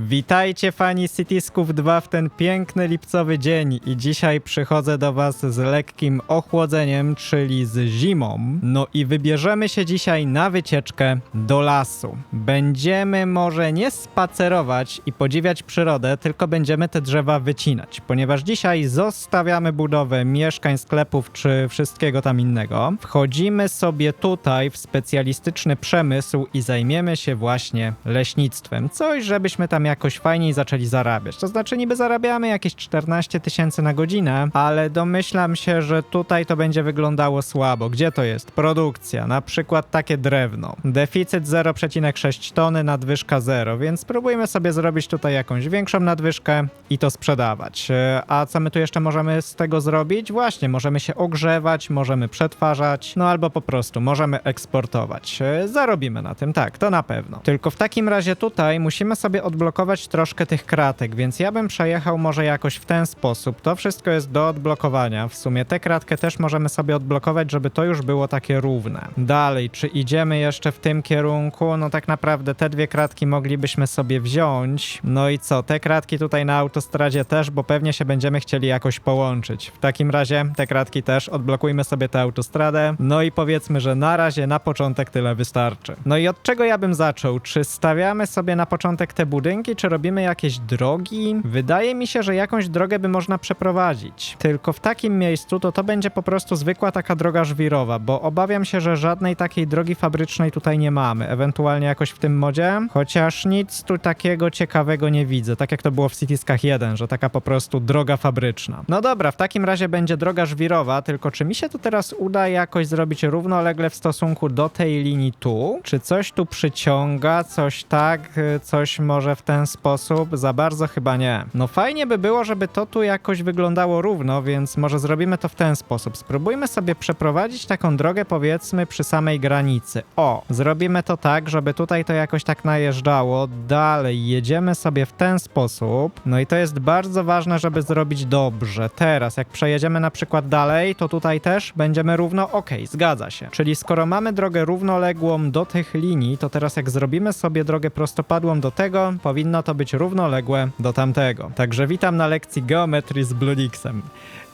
Witajcie fani Citysków 2 w ten piękny lipcowy dzień i dzisiaj przychodzę do was z lekkim ochłodzeniem, czyli z zimą. No i wybierzemy się dzisiaj na wycieczkę do lasu. Będziemy może nie spacerować i podziwiać przyrodę, tylko będziemy te drzewa wycinać, ponieważ dzisiaj zostawiamy budowę mieszkań, sklepów czy wszystkiego tam innego. Wchodzimy sobie tutaj w specjalistyczny przemysł i zajmiemy się właśnie leśnictwem. Coś, żebyśmy tam jakoś fajniej zaczęli zarabiać. To znaczy niby zarabiamy jakieś 14 tysięcy na godzinę, ale domyślam się, że tutaj to będzie wyglądało słabo. Gdzie to jest? Produkcja, na przykład takie drewno. Deficyt 0,6 tony, nadwyżka 0, więc spróbujmy sobie zrobić tutaj jakąś większą nadwyżkę i to sprzedawać. E, A co my tu jeszcze możemy z tego zrobić? Właśnie, możemy się ogrzewać, możemy przetwarzać, no albo po prostu możemy eksportować. E, Zarobimy na tym, tak, to na pewno. Tylko w takim razie tutaj musimy sobie odblokować troszkę tych kratek, więc ja bym przejechał może jakoś w ten sposób. To wszystko jest do odblokowania. W sumie tę kratkę też możemy sobie odblokować, żeby to już było takie równe. Dalej, czy idziemy jeszcze w tym kierunku? No tak naprawdę te dwie kratki moglibyśmy sobie wziąć. No i co? Te kratki tutaj na autostradzie też, bo pewnie się będziemy chcieli jakoś połączyć. W takim razie te kratki też odblokujmy sobie tę autostradę. No i powiedzmy, że na razie na początek tyle wystarczy. No i od czego ja bym zaczął? Czy stawiamy sobie na początek te budynki, czy robimy jakieś drogi? Wydaje mi się, że jakąś drogę by można przeprowadzić. Tylko w takim miejscu to to będzie po prostu zwykła taka droga żwirowa, bo obawiam się, że żadnej takiej drogi fabrycznej tutaj nie mamy. Ewentualnie jakoś w tym modzie, chociaż nic tu takiego ciekawego nie widzę. Tak jak to było w Cityskach 1, że taka po prostu droga fabryczna. No dobra, w takim razie będzie droga żwirowa, tylko czy mi się to teraz uda jakoś zrobić równolegle w stosunku do tej linii tu? Czy coś tu przyciąga, coś tak, y, coś może w ten sposób? Za bardzo chyba nie. No fajnie by było, żeby to tu jakoś wyglądało równo, więc może zrobimy to w ten sposób. Spróbujmy sobie przeprowadzić taką drogę powiedzmy przy samej granicy. O, zrobimy to tak, żeby tutaj to jakoś tak najeżdżało. Dalej jedziemy sobie w ten sposób. No i to jest bardzo ważne, żeby zrobić dobrze. Teraz, jak przejedziemy na przykład dalej, to tutaj też będziemy równo. Okej, zgadza się. Czyli skoro mamy drogę równoległą do tych linii, to teraz jak zrobimy sobie drogę prostopadłą do tego, powinno to być równoległe do tamtego. Także witam na lekcji geometrii z Blunixem.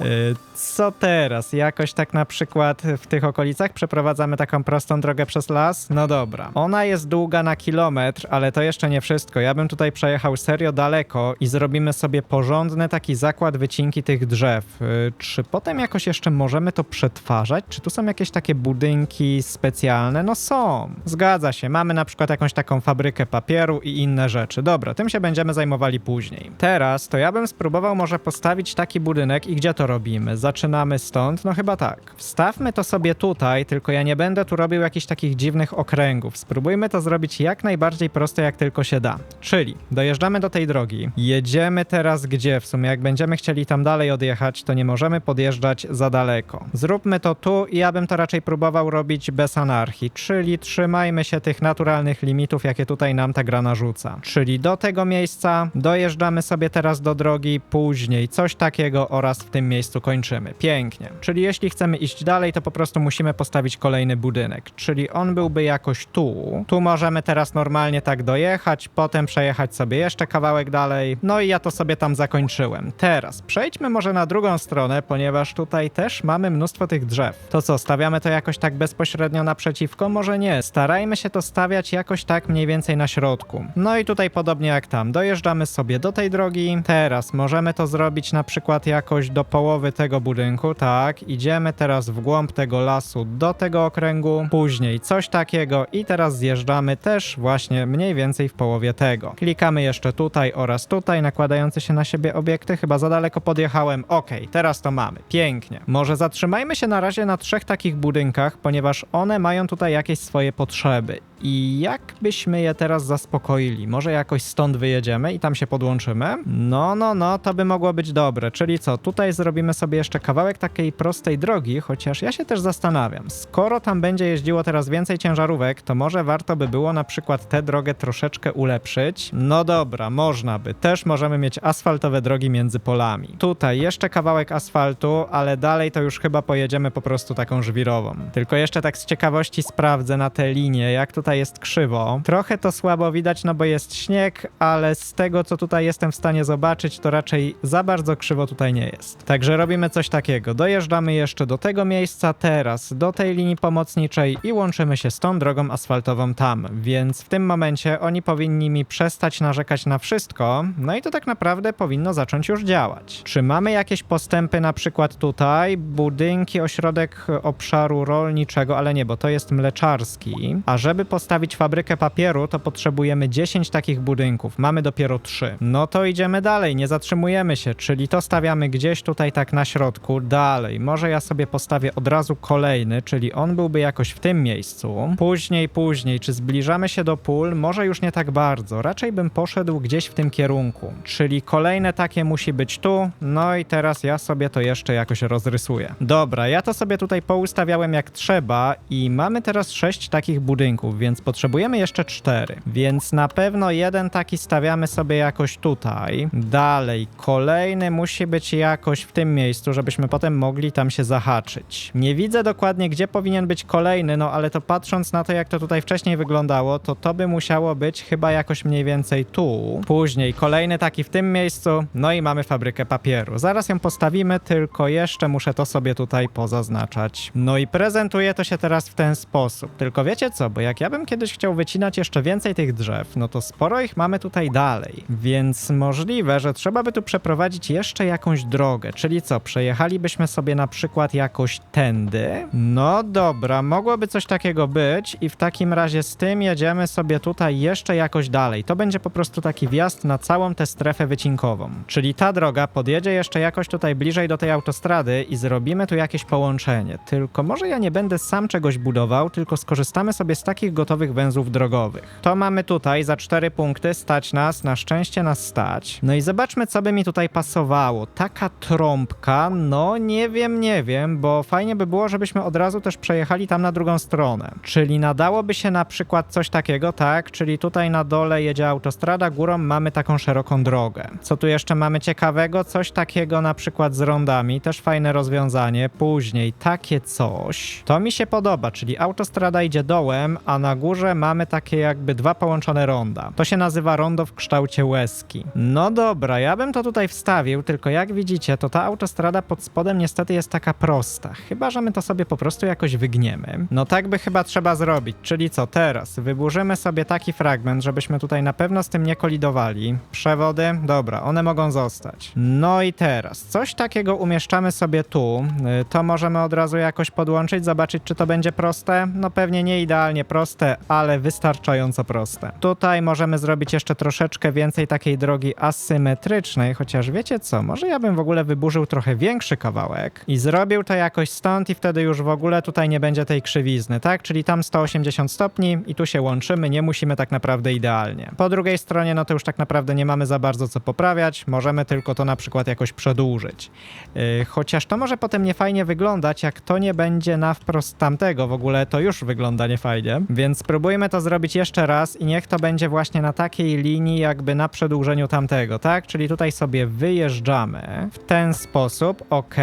Yy, Co teraz? Jakoś tak na przykład w tych okolicach przeprowadzamy taką prostą drogę przez las? No dobra. Ona jest długa na kilometr, ale to jeszcze nie wszystko. Ja bym tutaj przejechał serio daleko i zrobimy sobie porządny taki zakład wycinki tych drzew. Yy, Czy potem jakoś jeszcze możemy to przetwarzać? Czy tu są jakieś takie budynki specjalne? No są. Zgadza się. Mamy na przykład jakąś taką fabrykę papieru i inne rzeczy. Dobra, tym się będziemy zajmowali później. Teraz to ja bym spróbował może postawić taki budynek i gdzie to robimy? Zaczynamy stąd? No chyba tak. Wstawmy to sobie tutaj, tylko ja nie będę tu robił jakichś takich dziwnych okręgów. Spróbujmy to zrobić jak najbardziej prosto, jak tylko się da. Czyli dojeżdżamy do tej drogi. Jedziemy teraz gdzie? W sumie jak będziemy chcieli tam dalej odjechać, to nie możemy podjeżdżać za daleko. Zróbmy to tu i ja bym to raczej próbował robić bez anarchii, czyli trzymajmy się tych naturalnych limitów, jakie tutaj nam ta gra narzuca. Czyli do tego miejsca dojeżdżamy sobie teraz do drogi, później coś takiego oraz w tym miejscu kończymy. Pięknie. Czyli jeśli chcemy iść dalej, to po prostu musimy postawić kolejny budynek. Czyli on byłby jakoś tu. Tu możemy teraz normalnie tak dojechać, potem przejechać sobie jeszcze kawałek dalej. No i ja to sobie tam zakończyłem. Teraz przejdźmy może na drugą stronę, ponieważ tutaj też mamy mnóstwo tych drzew. To co, stawiamy to jakoś tak bezpośrednio naprzeciwko? Może nie. Starajmy się to stawiać jakoś tak mniej więcej na środku. No i tutaj podobnie jak tam. Dojeżdżamy sobie do tej drogi. Teraz możemy to zrobić na przykład jakoś do połowy tego budynku, tak. Idziemy teraz w głąb tego lasu do tego okręgu. Później coś takiego i teraz zjeżdżamy też właśnie mniej więcej w połowie tego. Klikamy jeszcze tutaj oraz tutaj, nakładające się na siebie obiekty. Chyba za daleko podjechałem. Okej, teraz to mamy. Pięknie. Może zatrzymajmy się na razie na trzech takich budynkach, ponieważ one mają tutaj jakieś swoje potrzeby. I jak byśmy je teraz zaspokoili? Może jakoś stąd wyjedziemy i tam się podłączymy? No, no, no, to by mogło być dobre. Czyli co, tutaj zrobimy sobie jeszcze kawałek takiej prostej drogi, chociaż ja się też zastanawiam. Skoro tam będzie jeździło teraz więcej ciężarówek, to może warto by było na przykład tę drogę troszeczkę ulepszyć. No dobra, można by. Też możemy mieć asfaltowe drogi między polami. Tutaj jeszcze kawałek asfaltu, ale dalej to już chyba pojedziemy po prostu taką żwirową. Tylko jeszcze tak z ciekawości sprawdzę na tę linię, jak tutaj jest krzywo. Trochę to słabo widać, no bo jest śnieg, ale z tego, co tutaj jestem w stanie zobaczyć, to raczej za bardzo krzywo tutaj nie jest. Także robimy coś takiego. Dojeżdżamy jeszcze do tego miejsca teraz, do tej linii pomocniczej i łączymy się z tą drogą asfaltową tam. Więc w tym momencie oni powinni mi przestać narzekać na wszystko, no i to tak naprawdę powinno zacząć już działać. Czy mamy jakieś postępy na przykład tutaj? Budynki, ośrodek obszaru rolniczego, ale nie, bo to jest mleczarski. A żeby postawić fabrykę papieru, to potrzebujemy 10 takich budynków. Mamy dopiero 3. No to idziemy dalej, nie zatrzymujemy się, czyli to stawiamy gdzieś tutaj tak na środku, dalej. Może ja sobie postawię od razu kolejny, czyli on byłby jakoś w tym miejscu. Później, później, czy zbliżamy się do pól? Może już nie tak bardzo. Raczej bym poszedł gdzieś w tym kierunku. Czyli kolejne takie musi być tu. No i teraz ja sobie to jeszcze jakoś rozrysuję. Dobra, ja to sobie tutaj poustawiałem jak trzeba i mamy teraz sześć takich budynków, więc potrzebujemy jeszcze cztery. Więc na pewno jeden taki stawiamy sobie jakoś tutaj. Dalej, kolejny musi być jakoś w tym miejscu, żebyśmy potem mogli tam się zahaczyć. Nie widzę dokładnie, gdzie powinien być kolejny, no ale to patrząc na to, jak to tutaj wcześniej wyglądało, to to by musiało być chyba jakoś mniej więcej tu. Później kolejny taki w tym miejscu, no i mamy fabrykę papieru. Zaraz ją postawimy, tylko jeszcze muszę to sobie tutaj pozaznaczać. No i prezentuje to się teraz w ten sposób. Tylko wiecie co, bo jak ja kiedyś chciał wycinać jeszcze więcej tych drzew, no to sporo ich mamy tutaj dalej. Więc możliwe, że trzeba by tu przeprowadzić jeszcze jakąś drogę. Czyli co, przejechalibyśmy sobie na przykład jakoś tędy? No dobra, mogłoby coś takiego być i w takim razie z tym jedziemy sobie tutaj jeszcze jakoś dalej. To będzie po prostu taki wjazd na całą tę strefę wycinkową. Czyli ta droga podjedzie jeszcze jakoś tutaj bliżej do tej autostrady i zrobimy tu jakieś połączenie. Tylko może ja nie będę sam czegoś budował, tylko skorzystamy sobie z takich gotowych węzłów drogowych. To mamy tutaj za cztery punkty, stać nas, na szczęście nas stać. No i zobaczmy, co by mi tutaj pasowało. Taka trąbka, no nie wiem, nie wiem, bo fajnie by było, żebyśmy od razu też przejechali tam na drugą stronę. Czyli nadałoby się na przykład coś takiego, tak? Czyli tutaj na dole jedzie autostrada, górą mamy taką szeroką drogę. Co tu jeszcze mamy ciekawego? Coś takiego na przykład z rondami, też fajne rozwiązanie. Później takie coś. To mi się podoba, czyli autostrada idzie dołem, a na górze mamy takie jakby dwa połączone ronda. To się nazywa rondo w kształcie łezki. No dobra, ja bym to tutaj wstawił, tylko jak widzicie, to ta autostrada pod spodem niestety jest taka prosta. Chyba, że my to sobie po prostu jakoś wygniemy. No tak by chyba trzeba zrobić, czyli co teraz? Wyburzymy sobie taki fragment, żebyśmy tutaj na pewno z tym nie kolidowali. Przewody, dobra, one mogą zostać. No i teraz, coś takiego umieszczamy sobie tu. Y, To możemy od razu jakoś podłączyć, zobaczyć, czy to będzie proste. No pewnie nie idealnie proste, ale wystarczająco proste. Tutaj możemy zrobić jeszcze troszeczkę więcej takiej drogi asymetrycznej, chociaż wiecie co, może ja bym w ogóle wyburzył trochę większy kawałek i zrobił to jakoś stąd i wtedy już w ogóle tutaj nie będzie tej krzywizny, tak? Czyli tam 180 stopni i tu się łączymy, nie musimy tak naprawdę idealnie. Po drugiej stronie, no to już tak naprawdę nie mamy za bardzo co poprawiać, możemy tylko to na przykład jakoś przedłużyć. Yy, chociaż to może potem niefajnie wyglądać, jak to nie będzie na wprost tamtego, w ogóle to już wygląda niefajnie, więc spróbujmy to zrobić jeszcze raz i niech to będzie właśnie na takiej linii jakby na przedłużeniu tamtego, tak? Czyli tutaj sobie wyjeżdżamy w ten sposób, ok,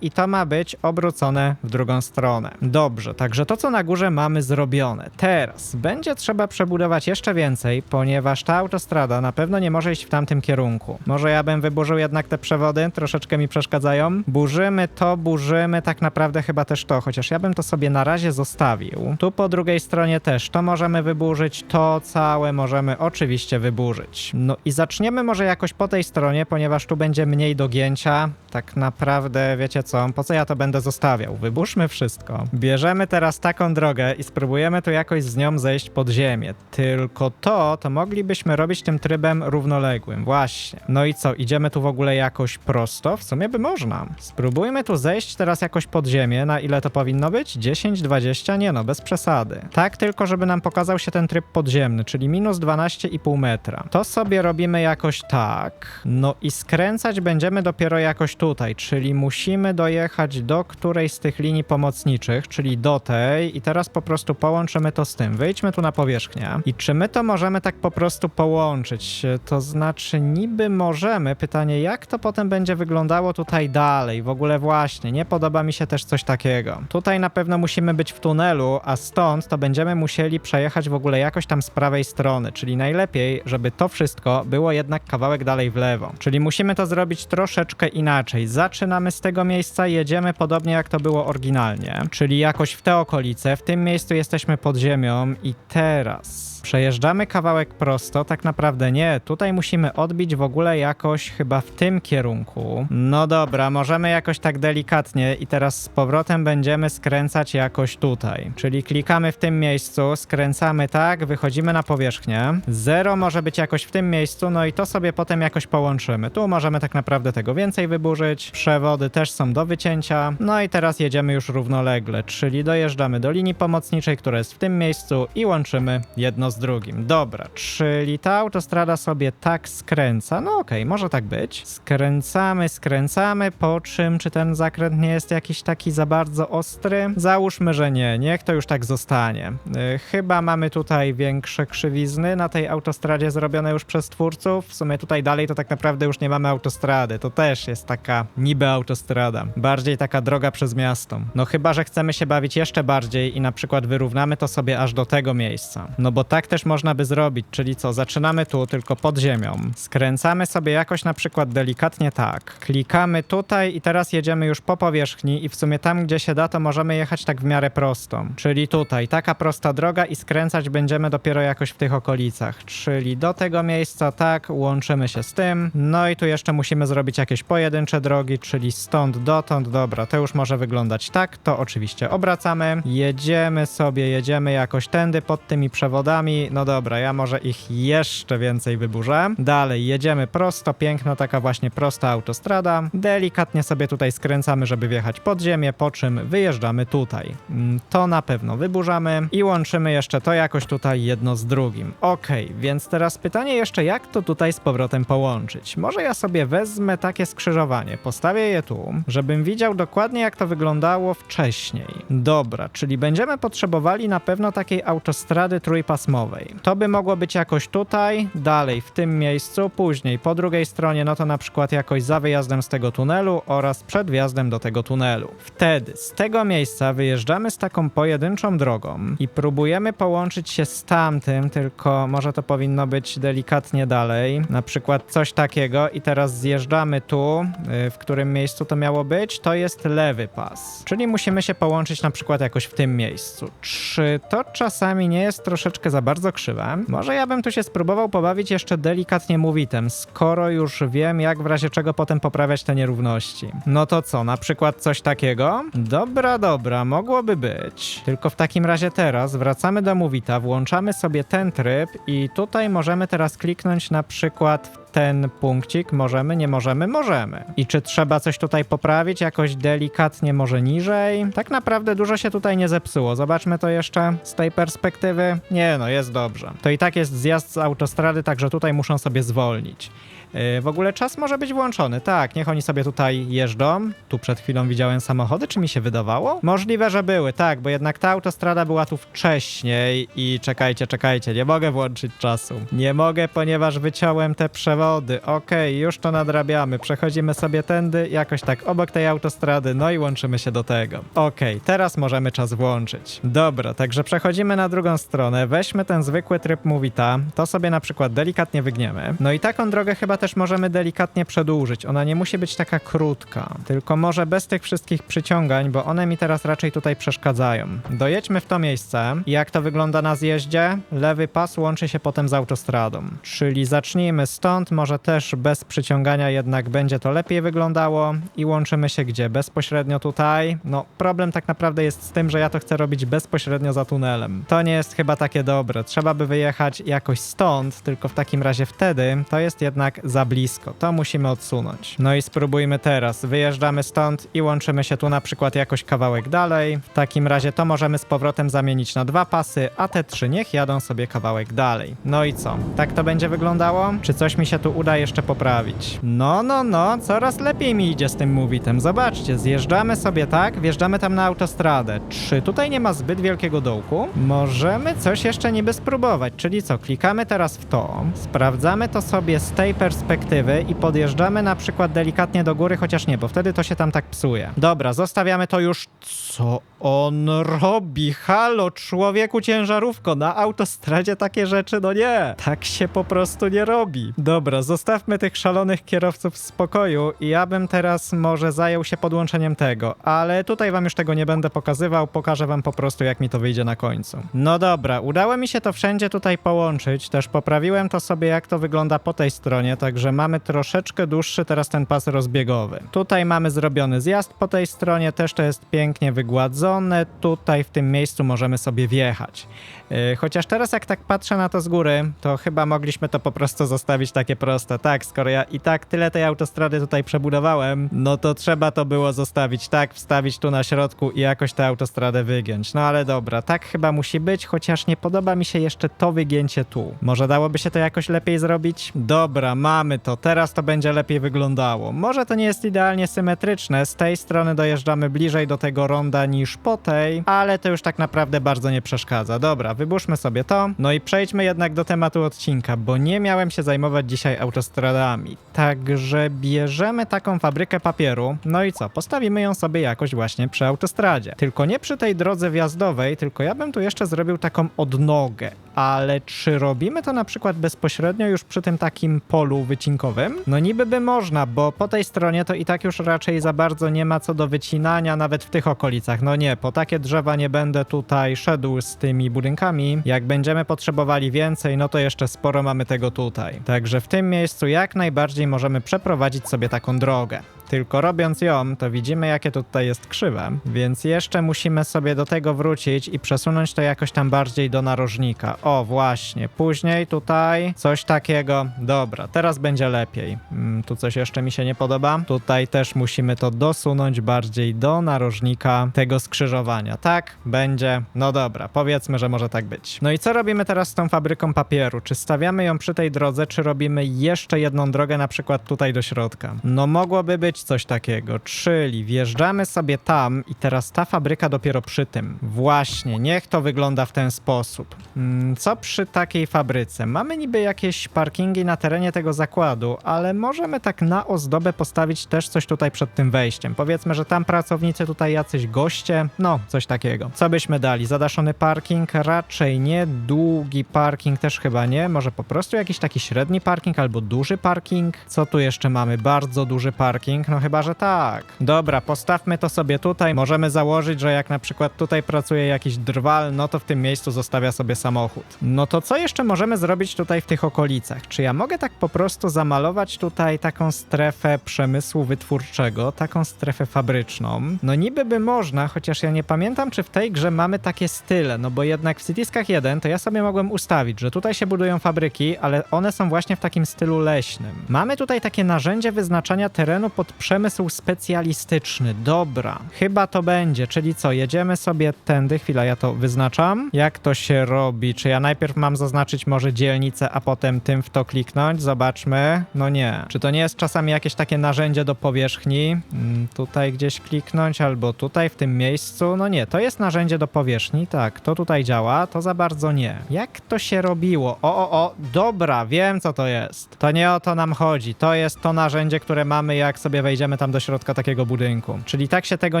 i to ma być obrócone w drugą stronę. Dobrze, także to co na górze mamy zrobione. Teraz będzie trzeba przebudować jeszcze więcej, ponieważ ta autostrada na pewno nie może iść w tamtym kierunku. Może ja bym wyburzył jednak te przewody, troszeczkę mi przeszkadzają. Burzymy to, burzymy tak naprawdę chyba też to, chociaż ja bym to sobie na razie zostawił. Tu po drugiej stronie też to możemy wyburzyć, to całe możemy oczywiście wyburzyć. No i zaczniemy może jakoś po tej stronie, ponieważ tu będzie mniej dogięcia. Tak naprawdę, wiecie co, po co ja to będę zostawiał? Wyburzmy wszystko. Bierzemy teraz taką drogę i spróbujemy tu jakoś z nią zejść pod ziemię. Tylko to, to moglibyśmy robić tym trybem równoległym. Właśnie. No i co, idziemy tu w ogóle jakoś prosto? W sumie by można. Spróbujmy tu zejść teraz jakoś pod ziemię. Na ile to powinno być? 10, 20? Nie no, bez przesady. Tak tylko, żeby nam pokazał się ten tryb podziemny, czyli minus 12,5 metra. To sobie robimy jakoś tak. No i skręcać będziemy dopiero jakoś tutaj, czyli musimy dojechać do którejś z tych linii pomocniczych, czyli do tej i teraz po prostu połączymy to z tym. Wyjdźmy tu na powierzchnię. I czy my to możemy tak po prostu połączyć? To znaczy niby możemy. Pytanie, jak to potem będzie wyglądało tutaj dalej? W ogóle właśnie, nie podoba mi się też coś takiego. Tutaj na pewno musimy być w tunelu, a stąd to będziemy musieli musieli przejechać w ogóle jakoś tam z prawej strony, czyli najlepiej, żeby to wszystko było jednak kawałek dalej w lewo. Czyli musimy to zrobić troszeczkę inaczej. Zaczynamy z tego miejsca, jedziemy podobnie jak to było oryginalnie, czyli jakoś w te okolice. W tym miejscu jesteśmy pod ziemią i teraz Przejeżdżamy kawałek prosto, tak naprawdę nie. Tutaj musimy odbić w ogóle jakoś chyba w tym kierunku. No dobra, możemy jakoś tak delikatnie i teraz z powrotem będziemy skręcać jakoś tutaj. Czyli klikamy w tym miejscu, skręcamy tak, wychodzimy na powierzchnię. Zero może być jakoś w tym miejscu, no i to sobie potem jakoś połączymy. Tu możemy tak naprawdę tego więcej wyburzyć. Przewody też są do wycięcia. No i teraz jedziemy już równolegle, czyli dojeżdżamy do linii pomocniczej, która jest w tym miejscu i łączymy jedno z drugim. Dobra, czyli ta autostrada sobie tak skręca. No okej, może tak być. Skręcamy, skręcamy, po czym czy ten zakręt nie jest jakiś taki za bardzo ostry? Załóżmy, że nie. Niech to już tak zostanie. Yy, chyba mamy tutaj większe krzywizny na tej autostradzie zrobione już przez twórców. W sumie tutaj dalej to tak naprawdę już nie mamy autostrady. To też jest taka niby autostrada. Bardziej taka droga przez miasto. No chyba, że chcemy się bawić jeszcze bardziej i na przykład wyrównamy to sobie aż do tego miejsca. No bo tak też można by zrobić, czyli co, zaczynamy tu tylko pod ziemią, skręcamy sobie jakoś na przykład delikatnie tak, klikamy tutaj i teraz jedziemy już po powierzchni i w sumie tam, gdzie się da, to możemy jechać tak w miarę prosto, czyli tutaj, taka prosta droga i skręcać będziemy dopiero jakoś w tych okolicach, czyli do tego miejsca, tak, łączymy się z tym, no i tu jeszcze musimy zrobić jakieś pojedyncze drogi, czyli stąd dotąd, dobra, to już może wyglądać tak, to oczywiście obracamy, jedziemy sobie, jedziemy jakoś tędy pod tymi przewodami, no dobra, ja może ich jeszcze więcej wyburzę. Dalej, jedziemy prosto, piękna taka właśnie prosta autostrada. Delikatnie sobie tutaj skręcamy, żeby wjechać pod ziemię, po czym wyjeżdżamy tutaj. Mm, To na pewno wyburzamy i łączymy jeszcze to jakoś tutaj jedno z drugim. Okej, więc teraz pytanie jeszcze, jak to tutaj z powrotem połączyć? Może ja sobie wezmę takie skrzyżowanie, postawię je tu, żebym widział dokładnie, jak to wyglądało wcześniej. Dobra, czyli będziemy potrzebowali na pewno takiej autostrady trójpasmowej. To by mogło być jakoś tutaj, dalej w tym miejscu, później po drugiej stronie, no to na przykład jakoś za wyjazdem z tego tunelu oraz przed wjazdem do tego tunelu. Wtedy z tego miejsca wyjeżdżamy z taką pojedynczą drogą i próbujemy połączyć się z tamtym, tylko może to powinno być delikatnie dalej, na przykład coś takiego i teraz zjeżdżamy tu, y, w którym miejscu to miało być, to jest lewy pas. Czyli musimy się połączyć na przykład jakoś w tym miejscu. Czy to czasami nie jest troszeczkę za bardzo krzywe? Może ja bym tu się spróbował pobawić jeszcze delikatnie movitem, skoro już wiem, jak w razie czego potem poprawiać te nierówności. No to co, na przykład coś takiego? Dobra, dobra, mogłoby być. Tylko w takim razie teraz wracamy do movita, włączamy sobie ten tryb i tutaj możemy teraz kliknąć na przykład w ten punkcik. Możemy, nie możemy, możemy. I czy trzeba coś tutaj poprawić? Jakoś delikatnie, może niżej? Tak naprawdę dużo się tutaj nie zepsuło. Zobaczmy to jeszcze z tej perspektywy. Nie no, jest dobrze. To i tak jest zjazd z autostrady, także tutaj muszą sobie zwolnić. Yy, W ogóle czas może być włączony. Tak, niech oni sobie tutaj jeżdżą. Tu przed chwilą widziałem samochody, czy mi się wydawało? Możliwe, że były, tak, bo jednak ta autostrada była tu wcześniej i czekajcie, czekajcie, nie mogę włączyć czasu. Nie mogę, ponieważ wyciąłem te przewody. Okej, już to nadrabiamy. Przechodzimy sobie tędy, jakoś tak obok tej autostrady, no i łączymy się do tego. Okej, teraz możemy czas włączyć. Dobra, także przechodzimy na drugą stronę. Weźmy ten zwykły tryb Movita. To sobie na przykład delikatnie wygniemy. No i taką drogę chyba też możemy delikatnie przedłużyć. Ona nie musi być taka krótka, tylko może bez tych wszystkich przyciągań, bo one mi teraz raczej tutaj przeszkadzają. Dojedźmy w to miejsce. Jak to wygląda na zjeździe? Lewy pas łączy się potem z autostradą. Czyli zacznijmy stąd, może też bez przyciągania jednak będzie to lepiej wyglądało i łączymy się gdzie? Bezpośrednio tutaj. No, problem tak naprawdę jest z tym, że ja to chcę robić bezpośrednio za tunelem. To nie jest chyba takie dobre. Trzeba by wyjechać jakoś stąd, tylko w takim razie wtedy to jest jednak za blisko. To musimy odsunąć. No i spróbujmy teraz. Wyjeżdżamy stąd i łączymy się tu na przykład jakoś kawałek dalej. W takim razie to możemy z powrotem zamienić na dwa pasy, a te trzy niech jadą sobie kawałek dalej. No i co? Tak to będzie wyglądało? Czy coś mi się tu uda jeszcze poprawić. No, no, no, coraz lepiej mi idzie z tym movitem. Zobaczcie, zjeżdżamy sobie tak, wjeżdżamy tam na autostradę. Czy tutaj nie ma zbyt wielkiego dołku? Możemy coś jeszcze niby spróbować, czyli co, klikamy teraz w to, sprawdzamy to sobie z tej perspektywy i podjeżdżamy na przykład delikatnie do góry, chociaż nie, bo wtedy to się tam tak psuje. Dobra, zostawiamy to już. Co on robi? Halo, człowieku ciężarówko, na autostradzie takie rzeczy, no nie. Tak się po prostu nie robi. Dobra, zostawmy tych szalonych kierowców w spokoju i ja bym teraz może zajął się podłączeniem tego, ale tutaj wam już tego nie będę pokazywał, pokażę wam po prostu jak mi to wyjdzie na końcu. No dobra, udało mi się to wszędzie tutaj połączyć, też poprawiłem to sobie jak to wygląda po tej stronie, także mamy troszeczkę dłuższy teraz ten pas rozbiegowy. Tutaj mamy zrobiony zjazd po tej stronie, też to jest pięknie wygładzone, tutaj w tym miejscu możemy sobie wjechać. Yy, Chociaż teraz jak tak patrzę na to z góry, to chyba mogliśmy to po prostu zostawić takie proste. Tak, skoro ja i tak tyle tej autostrady tutaj przebudowałem, no to trzeba to było zostawić tak, wstawić tu na środku i jakoś tę autostradę wygiąć. No ale dobra, tak chyba musi być, chociaż nie podoba mi się jeszcze to wygięcie tu. Może dałoby się to jakoś lepiej zrobić? Dobra, mamy to, teraz to będzie lepiej wyglądało. Może to nie jest idealnie symetryczne, z tej strony dojeżdżamy bliżej do tego ronda niż po tej, ale to już tak naprawdę bardzo nie przeszkadza. Dobra, wybórzmy sobie to. No i przejdźmy jednak do tematu odcinka, bo nie miałem się zajmować dzisiaj autostradami. Także bierzemy taką fabrykę papieru. No i co? Postawimy ją sobie jakoś właśnie przy autostradzie. Tylko nie przy tej drodze wjazdowej, tylko ja bym tu jeszcze zrobił taką odnogę. Ale czy robimy to na przykład bezpośrednio już przy tym takim polu wycinkowym? No niby by można, bo po tej stronie to i tak już raczej za bardzo nie ma co do wycinania, nawet w tych okolicach. No nie, po takie drzewa nie będę tutaj szedł z tymi budynkami. Jak będziemy potrzebowali więcej, no to jeszcze sporo mamy tego tutaj. Także w tym miejscu jak najbardziej możemy przeprowadzić sobie taką drogę. Tylko robiąc ją, to widzimy, jakie tutaj jest krzywe, więc jeszcze musimy sobie do tego wrócić i przesunąć to jakoś tam bardziej do narożnika. O, właśnie, później tutaj coś takiego. Dobra, teraz będzie lepiej. Mm, tu coś jeszcze mi się nie podoba. Tutaj też musimy to dosunąć bardziej do narożnika tego skrzyżowania. Tak, będzie. No dobra, powiedzmy, że może tak być. No i co robimy teraz z tą fabryką papieru? Czy stawiamy ją przy tej drodze, czy robimy jeszcze jedną drogę, na przykład tutaj do środka? No mogłoby być coś takiego, czyli wjeżdżamy sobie tam i teraz ta fabryka dopiero przy tym. Właśnie, niech to wygląda w ten sposób. Mm, Co przy takiej fabryce? Mamy niby jakieś parkingi na terenie tego zakładu, ale możemy tak na ozdobę postawić też coś tutaj przed tym wejściem. Powiedzmy, że tam pracownicy, tutaj jacyś goście, no coś takiego. Co byśmy dali? Zadaszony parking? Raczej nie. Długi parking też chyba nie. Może po prostu jakiś taki średni parking albo duży parking? Co tu jeszcze mamy? Bardzo duży parking? No chyba, że tak. Dobra, postawmy to sobie tutaj. Możemy założyć, że jak na przykład tutaj pracuje jakiś drwal, no to w tym miejscu zostawia sobie samochód. No to co jeszcze możemy zrobić tutaj w tych okolicach? Czy ja mogę tak po prostu zamalować tutaj taką strefę przemysłu wytwórczego, taką strefę fabryczną? No niby by można, chociaż ja nie pamiętam, czy w tej grze mamy takie style, no bo jednak w Cityskach 1 to ja sobie mogłem ustawić, że tutaj się budują fabryki, ale one są właśnie w takim stylu leśnym. Mamy tutaj takie narzędzie wyznaczania terenu pod przemysł specjalistyczny. Dobra, chyba to będzie, czyli co, jedziemy sobie tędy, chwila, ja to wyznaczam. Jak to się robi? Czy ja najpierw mam zaznaczyć może dzielnicę, a potem tym w to kliknąć? Zobaczmy. No nie. Czy to nie jest czasami jakieś takie narzędzie do powierzchni? Mm, tutaj gdzieś kliknąć, albo tutaj w tym miejscu? No nie, to jest narzędzie do powierzchni, tak, to tutaj działa, to za bardzo nie. Jak to się robiło? O, o, o, dobra, wiem co to jest. To nie o to nam chodzi. To jest to narzędzie, które mamy, jak sobie wejdziemy tam do środka takiego budynku. Czyli tak się tego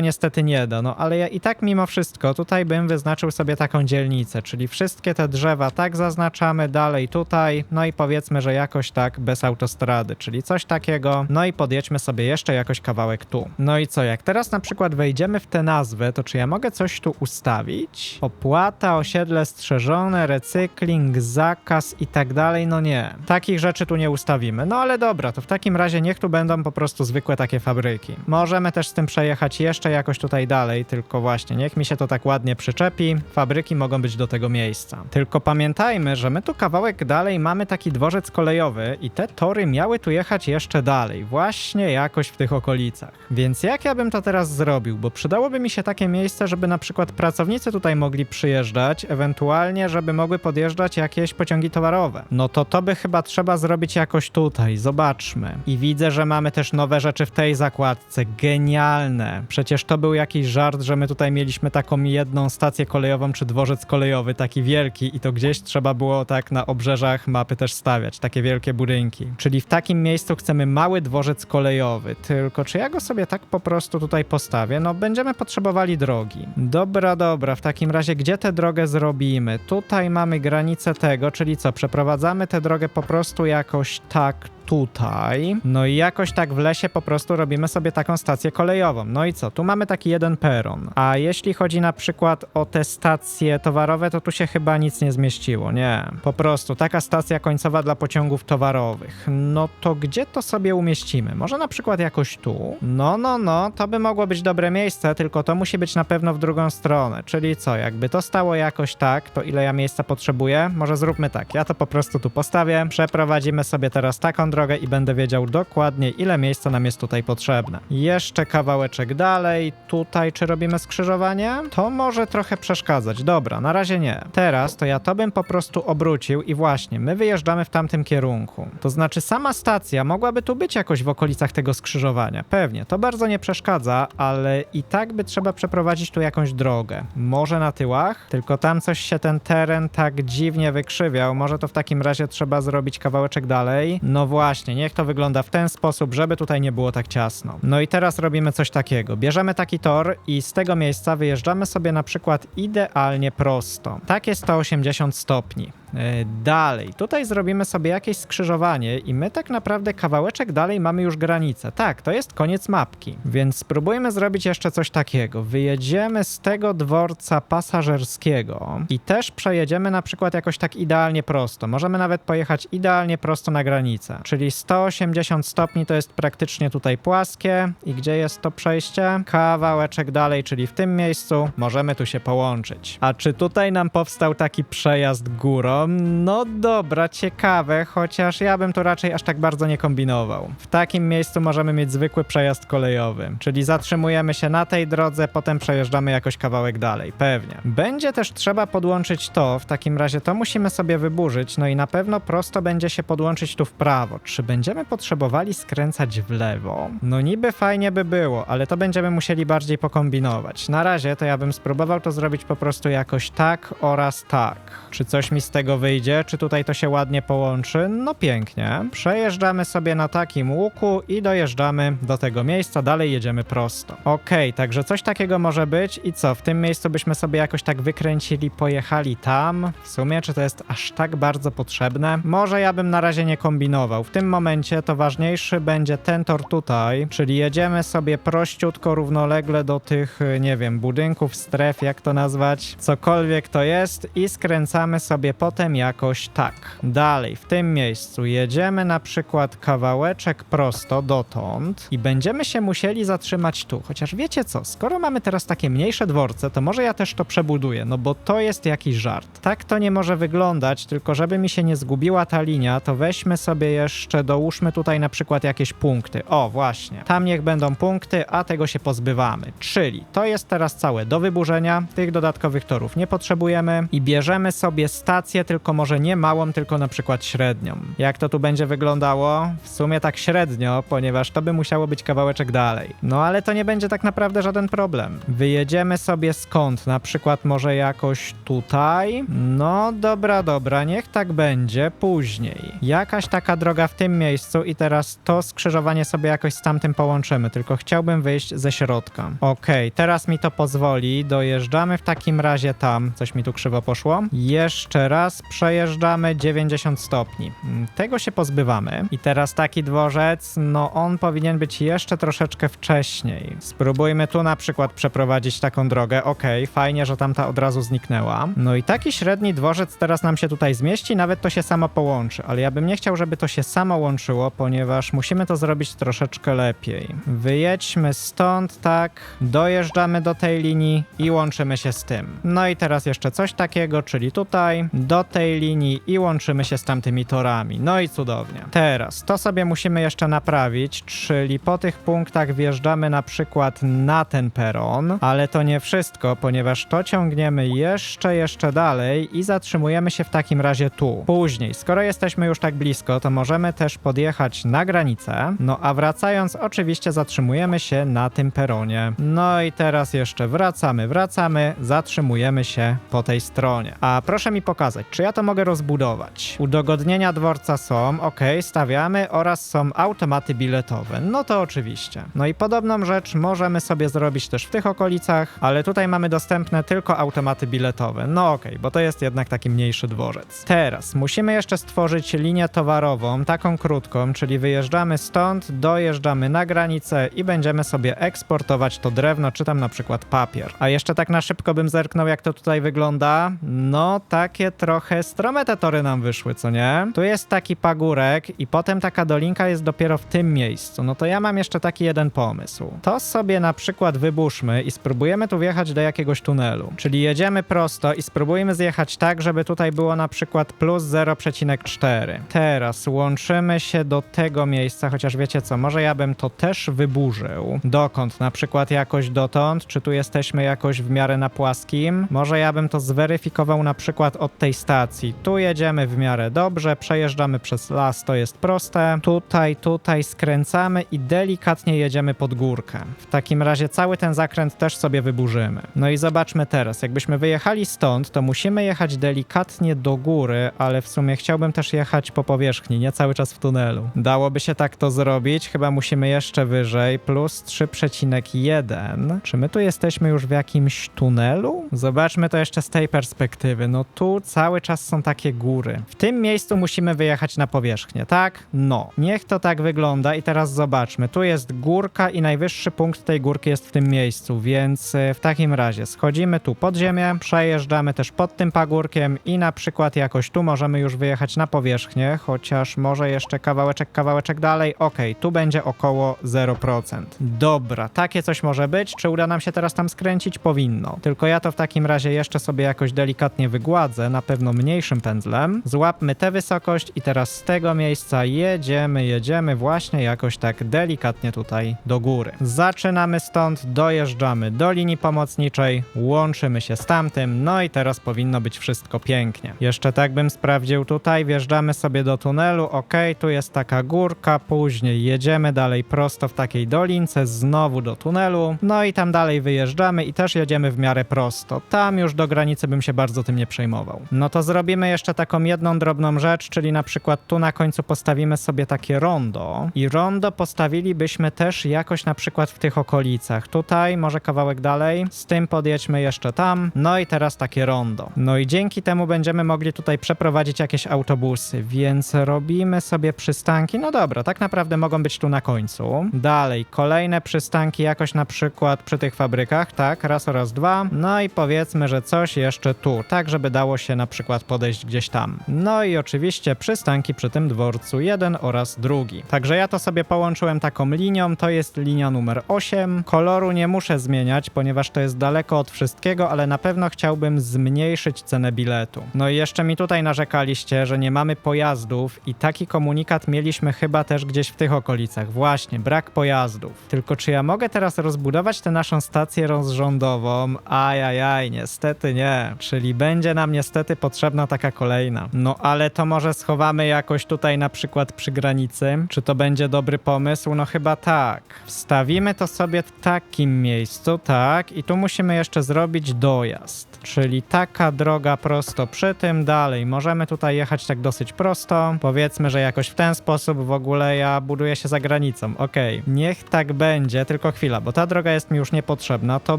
niestety nie da. No ale ja i tak mimo wszystko tutaj bym wyznaczył sobie taką dzielnicę, czyli wszystkie te drzewa tak zaznaczamy, dalej tutaj, no i powiedzmy, że jakoś tak bez autostrady, czyli coś takiego. No i podjedźmy sobie jeszcze jakoś kawałek tu. No i co, jak teraz na przykład wejdziemy w tę nazwę, to czy ja mogę coś tu ustawić? Opłata, osiedle strzeżone, recykling, zakaz i tak dalej, no nie. Takich rzeczy tu nie ustawimy. No ale dobra, to w takim razie niech tu będą po prostu zwykłe zwykłe takie fabryki. Możemy też z tym przejechać jeszcze jakoś tutaj dalej, tylko właśnie niech mi się to tak ładnie przyczepi. Fabryki mogą być do tego miejsca. Tylko pamiętajmy, że my tu kawałek dalej mamy taki dworzec kolejowy i te tory miały tu jechać jeszcze dalej, właśnie jakoś w tych okolicach. Więc jak ja bym to teraz zrobił? Bo przydałoby mi się takie miejsce, żeby na przykład pracownicy tutaj mogli przyjeżdżać, ewentualnie, żeby mogły podjeżdżać jakieś pociągi towarowe. No to to by chyba trzeba zrobić jakoś tutaj. Zobaczmy. I widzę, że mamy też nowe rzeczy w tej zakładce. Genialne. Przecież to był jakiś żart, że my tutaj mieliśmy taką jedną stację kolejową czy dworzec kolejowy, taki wielki i to gdzieś trzeba było tak na obrzeżach mapy też stawiać, takie wielkie budynki. Czyli w takim miejscu chcemy mały dworzec kolejowy. Tylko czy ja go sobie tak po prostu tutaj postawię? No będziemy potrzebowali drogi. Dobra, dobra. W takim razie gdzie tę drogę zrobimy? Tutaj mamy granicę tego, czyli co? Przeprowadzamy tę drogę po prostu jakoś tak tutaj. No i jakoś tak w lesie po prostu robimy sobie taką stację kolejową. No i co? Tu mamy taki jeden peron. A jeśli chodzi na przykład o te stacje towarowe, to tu się chyba nic nie zmieściło. Nie. Po prostu taka stacja końcowa dla pociągów towarowych. No to gdzie to sobie umieścimy? Może na przykład jakoś tu? No, no, no, to by mogło być dobre miejsce, tylko to musi być na pewno w drugą stronę. Czyli co? Jakby to stało jakoś tak, to ile ja miejsca potrzebuję? Może zróbmy tak. Ja to po prostu tu postawię. Przeprowadzimy sobie teraz taką drogę i będę wiedział dokładnie, ile miejsca nam jest tutaj potrzebne. Jeszcze kawałeczek dalej. Tutaj, czy robimy skrzyżowanie? To może trochę przeszkadzać. Dobra, na razie nie. Teraz to ja to bym po prostu obrócił i właśnie, my wyjeżdżamy w tamtym kierunku. To znaczy, sama stacja mogłaby tu być jakoś w okolicach tego skrzyżowania. Pewnie, to bardzo nie przeszkadza, ale i tak by trzeba przeprowadzić tu jakąś drogę. Może na tyłach? Tylko tam coś się ten teren tak dziwnie wykrzywiał. Może to w takim razie trzeba zrobić kawałeczek dalej? No właśnie, niech to wygląda w ten sposób, żeby tutaj nie było tak ciasno. No i teraz robimy coś takiego. Bierzemy taki tor i z tego miejsca wyjeżdżamy sobie na przykład idealnie prosto. Takie 180 stopni. E, Dalej, tutaj zrobimy sobie jakieś skrzyżowanie i my tak naprawdę kawałeczek dalej mamy już granicę. Tak, to jest koniec mapki, więc spróbujmy zrobić jeszcze coś takiego. Wyjedziemy z tego dworca pasażerskiego i też przejedziemy na przykład jakoś tak idealnie prosto. Możemy nawet pojechać idealnie prosto na granicę, czyli 180 stopni to jest praktycznie tutaj płaskie i gdzie jest to przejście? Kawałeczek dalej, czyli w tym miejscu możemy tu się połączyć. A czy tutaj nam powstał taki przejazd górą? No dobra, ciekawe, chociaż ja bym tu raczej aż tak bardzo nie kombinował. W takim miejscu możemy mieć zwykły przejazd kolejowy, czyli zatrzymujemy się na tej drodze, potem przejeżdżamy jakoś kawałek dalej, pewnie. Będzie też trzeba podłączyć to, w takim razie to musimy sobie wyburzyć, no i na pewno prosto będzie się podłączyć tu w prawo. Czy będziemy potrzebowali skręcać w lewo? No niby fajnie by było, ale to będziemy musieli bardziej pokombinować. Na razie to ja bym spróbował to zrobić po prostu jakoś tak oraz tak. Czy coś mi z tego wyjdzie? Czy tutaj to się ładnie połączy? No pięknie. Przejeżdżamy sobie na takim łuku i dojeżdżamy do tego miejsca, dalej jedziemy prosto. Okej, także coś takiego może być i co? W tym miejscu byśmy sobie jakoś tak wykręcili, pojechali tam. W sumie, czy to jest aż tak bardzo potrzebne? Może ja bym na razie nie kombinował. W tym momencie to ważniejszy będzie ten tor tutaj, czyli jedziemy sobie prościutko, równolegle do tych, y, nie wiem, budynków, stref, jak to nazwać, cokolwiek to jest i skręcamy sobie potem jakoś tak. Dalej, w tym miejscu jedziemy na przykład kawałeczek prosto dotąd i będziemy się musieli zatrzymać tu. Chociaż wiecie co, skoro mamy teraz takie mniejsze dworce, to może ja też to przebuduję, no bo to jest jakiś żart. Tak to nie może wyglądać, tylko żeby mi się nie zgubiła ta linia, to weźmy sobie jeszcze, dołóżmy tutaj na przykład jakieś punkty. O, właśnie. Tam niech będą punkty, a tego się pozbywamy. Czyli to jest teraz całe do wyburzenia. Tych dodatkowych torów nie potrzebujemy i bierzemy sobie stację, tylko może nie małą, tylko na przykład średnią. Jak to tu będzie wyglądało? W sumie tak średnio, ponieważ to by musiało być kawałeczek dalej. No ale to nie będzie tak naprawdę żaden problem. Wyjedziemy sobie skąd? Na przykład może jakoś tutaj? No dobra, dobra, niech tak będzie później. Jakaś taka droga w tym miejscu i teraz to skrzyżowanie sobie jakoś z tamtym połączymy, tylko chciałbym wyjść ze środka. Okej, teraz mi to pozwoli, dojeżdżamy w takim razie tam. Coś mi tu krzywo poszło. Jeszcze raz przejeżdżamy 90 stopni. Mm, Tego się pozbywamy. I teraz taki dworzec, no on powinien być jeszcze troszeczkę wcześniej. Spróbujmy tu na przykład przeprowadzić taką drogę. Okej, fajnie, że tamta od razu zniknęła. No i taki średni dworzec teraz nam się tutaj zmieści, nawet to się samo połączy. Ale ja bym nie chciał, żeby to się samo łączyło, ponieważ musimy to zrobić troszeczkę lepiej. Wyjedźmy stąd, tak, dojeżdżamy do tej linii i łączymy się z tym. No i teraz jeszcze coś takiego, czyli tutaj, do tej linii i łączymy się z tamtymi torami. No i cudownie. Teraz to sobie musimy jeszcze naprawić, czyli po tych punktach wjeżdżamy na przykład na ten peron, ale to nie wszystko, ponieważ to ciągniemy jeszcze, jeszcze dalej i zatrzymujemy się w takim razie tu. Później, skoro jesteśmy już tak blisko, to możemy też podjechać na granicę, no a wracając oczywiście zatrzymujemy się na tym peronie. No i teraz jeszcze wracamy, wracamy, zatrzymujemy się po tej stronie. A proszę mi pokazać, czy ja to mogę rozbudować? Udogodnienia dworca są, ok, stawiamy oraz są automaty biletowe. No to oczywiście. No i podobną rzecz możemy sobie zrobić też w tych okolicach, ale tutaj mamy dostępne tylko automaty biletowe. No okej, bo to jest jednak taki mniejszy dworzec. Teraz musimy jeszcze stworzyć linię towarową, taką krótką, czyli wyjeżdżamy stąd, dojeżdżamy na granicę i będziemy sobie eksportować to drewno, czy tam na przykład papier. A jeszcze tak na szybko bym zerknął, jak to tutaj wygląda. No, takie trochę strome te tory nam wyszły, co nie? Tu jest taki pagórek i potem taka dolinka jest dopiero w tym miejscu. No to ja mam jeszcze taki jeden pomysł. To sobie na przykład wyburzmy i spróbujemy tu wjechać do jakiegoś tunelu. Czyli jedziemy prosto i spróbujemy zjechać tak, żeby tutaj było na przykład plus 0,4. Teraz łączymy się do tego miejsca, chociaż wiecie co, może ja bym to też wyburzył. Dokąd? Na przykład jakoś dotąd? Czy tu jesteśmy jakoś w miarę na płaskim? Może ja bym to zweryfikował na przykład od tej stacji. Tu jedziemy w miarę dobrze, przejeżdżamy przez las, to jest proste. Tutaj, tutaj skręcamy i delikatnie jedziemy pod górkę. W takim razie cały ten zakręt też sobie wyburzymy. No i zobaczmy teraz, jakbyśmy wyjechali stąd, to musimy jechać delikatnie do góry, ale w sumie chciałbym też jechać po powierzchni, nie cały czas w tunelu. Dałoby się tak to zrobić, chyba musimy jeszcze wyżej, plus 3,1. Czy my tu jesteśmy już w jakimś tunelu? Zobaczmy to jeszcze z tej perspektywy. No tu cały czas są takie góry. W tym miejscu musimy wyjechać na powierzchnię, tak? No. Niech to tak wygląda i teraz zobaczmy. Tu jest górka i najwyższy punkt tej górki jest w tym miejscu, więc e, w takim razie schodzimy tu pod ziemię, przejeżdżamy też pod tym pagórkiem i na przykład jakoś tu możemy już wyjechać na powierzchnię, chociaż może jeszcze kawałeczek, kawałeczek dalej. Okej, tu będzie około 0%. Dobra, takie coś może być. Czy uda nam się teraz tam skręcić? Powinno. Tylko ja to w takim razie jeszcze sobie jakoś delikatnie wygładzę, na pewno mniejszym pędzlem. Złapmy tę wysokość i teraz z tego miejsca jedziemy, jedziemy właśnie jakoś tak delikatnie tutaj do góry. Zaczynamy stąd, dojeżdżamy do linii pomocniczej, łączymy się z tamtym, no i teraz powinno być wszystko pięknie. Jeszcze tak bym sprawdził tutaj, wjeżdżamy sobie do tunelu, ok, tu jest taka górka, później jedziemy dalej prosto w takiej dolince, znowu do tunelu, no i tam dalej wyjeżdżamy i też jedziemy w miarę prosto. Tam już do granicy bym się bardzo tym nie przejmował. No to zrobimy jeszcze taką jedną drobną rzecz, czyli na przykład tu na końcu postawimy sobie takie rondo i rondo postawilibyśmy też jakoś na przykład w tych okolicach. Tutaj, może kawałek dalej, z tym podjedźmy jeszcze tam, no i teraz takie rondo. No i dzięki temu będziemy mogli tutaj przeprowadzić jakieś autobusy, więc robimy sobie przystanki. No dobra, tak naprawdę mogą być tu na końcu. Dalej, kolejne przystanki jakoś na przykład przy tych fabrykach, tak, raz oraz dwa. No i powiedzmy, że coś jeszcze tu, tak żeby dało się na przykład podejść gdzieś tam. No i oczywiście przystanki przy tym dworcu jeden oraz drugi. Także ja to sobie połączyłem taką linią, to jest linia numer 8. Koloru nie muszę zmieniać, ponieważ to jest daleko od wszystkiego, ale na pewno chciałbym zmniejszyć cenę biletu. No i jeszcze mi tutaj narzekaliście, że nie mamy pojazdów i taki komunikat mieliśmy chyba też gdzieś w tych okolicach. Właśnie, brak pojazdów. Tylko czy ja mogę teraz rozbudować tę naszą stację rozrządową? Ajajaj, niestety nie. Czyli będzie nam niestety potrzebna taka kolejna. No ale to może schowamy jakoś tutaj na przykład przy granicy? Czy to będzie dobry pomysł? No chyba tak. Wstawimy to sobie w takim miejscu, tak, i tu musimy jeszcze zrobić dojazd. Czyli taka droga prosto przy tym, dalej. Możemy tutaj jechać tak dosyć prosto. Powiedzmy, że jakoś w ten sposób w ogóle ja buduję się za granicą. Okej, niech tak będzie, tylko chwila, bo ta droga jest mi już niepotrzebna. To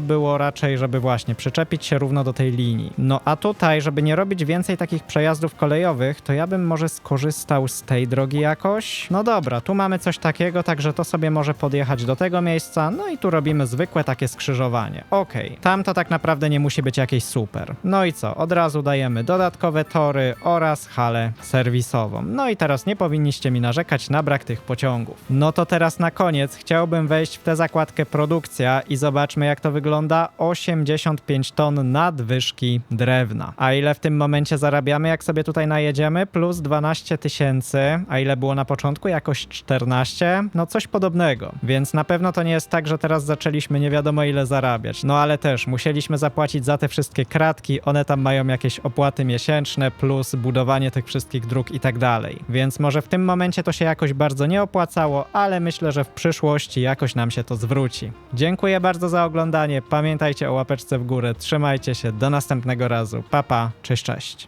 było raczej, żeby właśnie przyczepić się równo do tej linii. No a tutaj, żeby nie robić więcej takich przejazdów kolejowych, to ja bym może skorzystał z tej drogi jakoś. No dobra, tu mamy coś takiego, także to sobie może podjechać do tego miejsca, no i tu robimy zwykłe takie skrzyżowanie. Okej, tam to tak naprawdę nie musi być jakieś super. No i co, od razu dajemy dodatkowe tory oraz halę serwisową. No i teraz nie powinniście mi narzekać na brak tych pociągów. No to teraz na koniec chciałbym wejść w tę zakładkę produkcja i zobaczmy jak to wygląda. 85 ton nadwyżki drewna. A ile w tym momencie zarabiamy, jak sobie tutaj najedziemy? Plus 12 tysięcy. A ile było na początku? Jakoś 14? No coś podobnego. Więc na pewno to nie jest tak, że teraz zaczęliśmy nie wiadomo ile zarabiać. No ale też musieliśmy zapłacić za te wszystkie kratki. One tam mają jakieś opłaty miesięczne plus budowanie tych wszystkich dróg i tak dalej. Więc może w tym momencie to się jakoś bardzo nie opłacało, ale myślę, że w przyszłości jakoś nam się to zwróci. Dziękuję bardzo za oglądanie. Pamiętajcie o łapeczce w górę. Trzymajcie się. Do następnego razu. Papa. Pa. Cześć, cześć. wolność.